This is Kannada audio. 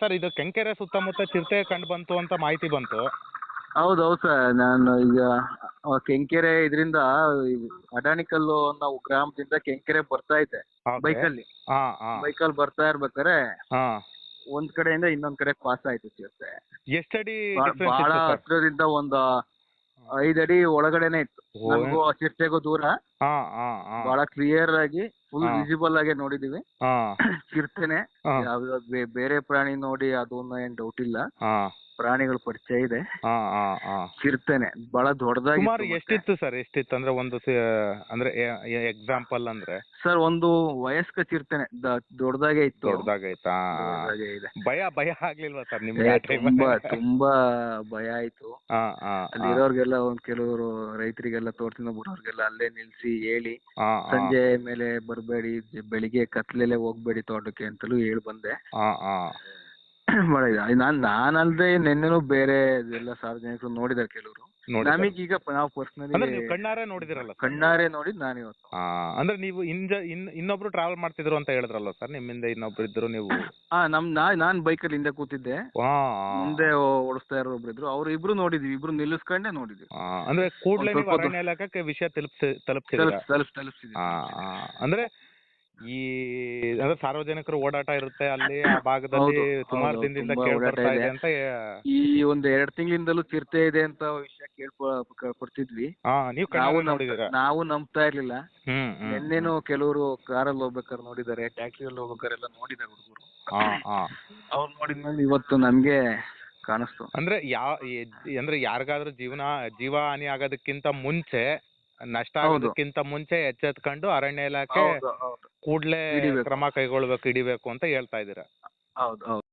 ಸರ್ ಇದು ಕೆಂಕೆರೆ ಸುತ್ತಮುತ್ತ ಚಿರತೆ ಕಂಡು ಬಂತು ಅಂತ ಮಾಹಿತಿ ಬಂತು. ಹೌದು ಹೌದು ಸರ್. ನಾನು ಈಗ ಆ, ಕೆಂಕೆರೆ ಇದರಿಂದ ಅಡಾಣಿಕಲ್ಲು ಅನ್ನೋ ಗ್ರಾಮದಿಂದ ಕೆಂಕೆರೆ ಬರ್ತಾ ಇದ್ದೆ Okay. ಬೈಕಲ್ಲಿ. ಹಾ ಹಾ. ಬೈಕಲ್ಲಿ ಬರ್ತಾ ಇರ್ಬೇಕಾದ್ರೆ ಹಾ. ಒಂದ್ ಕಡೆಯಿಂದ ಇನ್ನೊಂದ್ ಕಡೆ ಪಾಸ್ ಆಯ್ತು ಚಿರತೆ. ಡಿಫ್ರೆನ್ಸ್ ಬಹಳ ಇತ್ತು ಸರ್? ಹತ್ರದಿಂದ ಒಂದು ಐದ್ ಅಡಿ ಒಳಗಡೆನೆ ಇತ್ತು. ಓ. ನನಗೂ ಆ ಚಿರತೆಗೂ ದೂರ. ಹಾ ಹಾ ಹಾ. ಬಹಳ ಕ್ಲಿಯರ್ ಆಗಿ ಫುಲ್ ಹಾ. ವಿಸಿಬಲ್ ಆಗಿ ನೋಡಿದೀವಿ. ಹಾ. ಚಿರತೆನೆ ಹಾ. ಯಾವ್ದು ಬೇ- ಬೇರೆ ಪ್ರಾಣಿ ನೋಡಿ ಅದು ಏನ್ ಡೌಟ್ ಇಲ್ಲ. ಹಾ. ಪ್ರಾಣಿಗಳ ಪರಿಚಯ ಇದೆ. ಹಾ ಹಾ ಹಾ ಚಿರತೆನೆ ಬಹಳ ದೊಡ್ಡದಾಗಿ ಸುಮಾರು ಎಷ್ಟಿತ್ತು ಸರ್? ಎಷ್ಟಿತ್ತು ಅಂದ್ರೆ ಒಂದು ಸಿ- ಅಂದ್ರೆ ಎಕ್ಸಾಂಪಲ್ ಅಂದ್ರೆ? ಸರ್ ಒಂದು ವಯಸ್ಕ ಚಿರತೆನೆ ದ- ದೊಡ್ಡದಾಗೆ ಇತ್ತು. ದೊಡ್ಡದಾಗೈತಾ? ದೊಡ್ಡದಾಗೆ ಇದೆ. ಭಯ ಭಯ ಆಗ್ಲಿಲ್ವಾ ಸರ್ ನಿಮ್ಗೆ ಆ time ತುಂಬಾ ಅಲ್ಲಿ? ತುಂಬಾ ಭಯ ಆಯ್ತು. ಆ, ಹಾ ಅಲ್ಲಿ ಇರೋರ್ಗೆಲ್ಲ ಒಂದ್ ಕೆಲವರು ರೈತರಿಗೆಲ್ಲ ತೋಟದಿಂದ ಬರೋರ್ಗೆಲ್ಲ ಅಲ್ಲೇ ನಿಲ್ಸಿ ಹೇಳಿ ಸಂಜೆ ಮೇಲೆ ಬರಬೇಡಿ ಬೆಳಿಗ್ಗೆ ಕತ್ಲೆಲೆ ಹೋಗ್ಬೇಡಿ ತೋಟಕ್ಕೆ ಅಂತಲೂ ಹೇಳಿ ಬಂದೆ. ಹಾ ಹಾ ಇದು. ನಾನ್ ನಾನಲ್ದೆ ನಿನ್ನೆನೂ ಬೇರೆ ಎಲ್ಲ ಸಾರ್ವಜನಿಕರು ನೋಡಿದಾರೆ ಕೆಲವರು. ನೋಡಿ ಈಗ ನಾವ್ ಅಂದ್ರೆ ಪರ್ಸನಲಿ ನೀವು ಕಣ್ಣಾರೆ ನೋಡಿದಿರಲ್ಲ ಸರ್? ಕಣ್ಣಾರೆ ನೋಡಿದ್ ನಾನು ಇವತ್ತು. ಆ, ಅಂದ್ರೆ ನೀವು ಇಂಜ ಇನ್ ಇನ್ನೊಬ್ರು ಟ್ರಾವೆಲ್ ಮಾಡ್ತಿದ್ರು ಅಂತ ಹೇಳಿದ್ರಲ್ಲ ಸರ್? ನಿಮ್ಮಿಂದ ಇನ್ನೊಬ್ರು ಇದ್ರು ನೀವು? ಹಾ ನಮ್ ನಾ ನಾನ್ ಬೈಕಲ್ಲಿ ಹಿಂದೆ ಕೂತಿದ್ದೆ. ಆ, ಮುಂದೆ ಓ- ಓಡಿಸ್ತಾ ಇರೋ ಒಬ್ರು ಇದ್ರು. ಅವ್ರು ಇಬ್ರು ನೋಡಿದ್ವಿ. ಇಬ್ರು ನಿಲ್ಲಿಸ್ಕೊಂಡೆ ನೋಡಿದ್ವಿ. ಆ, ಅಂದ್ರೆ ಕೂಡ್ಲೆ ನೀವು ಅರಣ್ಯ ಇಲಾಖೆಗೆ ವಿಷಯ ತಲುಪಿಸಿ ತಲುಪಿಸಿದ್ರ ತಲುಪ್ ತಲುಪ್ಸಿದ್ವಿ ಅಂದ್ರೆ ಈ ಅಂದ್ರೆ ಸಾರ್ವಜನಿಕರು ಓಡಾಟ ಇರುತ್ತೆ ಅಲ್ಲಿ ಆ ಭಾಗದಲ್ಲಿ ಹೌದು, ಸುಮಾರು ಹೌದು, ದಿನದಿಂದ ತುಂಬಾ ಕೇಳಿ ಓಡಾಟ ಬರ್ತಾ ಇದೆ. ಇದೆ. ಅಂತ ಈ ಒಂದ್ ಎರಡ್ ತಿಂಗಳಿಂದಲೂ ಚಿರತೆ ಇದೆ ಅಂತ ವಿಷಯ ಕೇಳ್ಕೊಡ್ತಿದ್ವಿ ಹಾ ನೀವು ನಾವು ಕಣ್ಣಾರೆ ನಮ್ ನೋಡಿದೀರಾ ನಾವು ನಂಬ್ತಾ ಇರ್ಲಿಲ್ಲ. ಹ್ಮ್ ಹ್ಮ್ ನಿನ್ನೆನು ಕೆಲವರು ಕಾರಲ್ಲಿ ಹೋಗ್ಬೇಕಾದ್ರೆ ನೋಡಿದ್ದಾರೆ ಟ್ಯಾಕ್ಸಿಯಲ್ಲಿ ಹೋಗ್ಬೇಕಾದ್ರೆ ಎಲ್ಲ ನೋಡಿದ್ದಾರೆ ಹುಡುಗರು. ಹಾ ಹಾ. ಅವ್ರು ನೋಡಿದ್ಮೇಲೆ ಇವತ್ತು ನಮ್ಗೆ ಕಾಣಿಸ್ತು. ಅಂದ್ರೆ ಯಾವ ಅಂದ್ರೆ ಯಾರಿಗಾದ್ರೂ ಜೀವನ ಜೀವ ಹಾನಿ ಆಗೋದಕ್ಕಿಂತ ಮುಂಚೆ ನಷ್ಟ. ಆಗೋದಕ್ಕಿಂತ ಮುಂಚೆ ಎಚ್ಚೆತ್ಕೊಂಡು ಅರಣ್ಯ ಇಲಾಖೆ ಹೌದು ಹೌದು ಕೂಡ್ಲೇ ಹಿಡಿಬೇಕು. ಕ್ರಮ ಕೈಗೊಳ್ಬೇಕು ಹಿಡಿಬೇಕು ಅಂತ ಹೇಳ್ತಾ ಇದ್ದೀರಾ ಹೌದು ಹೌದು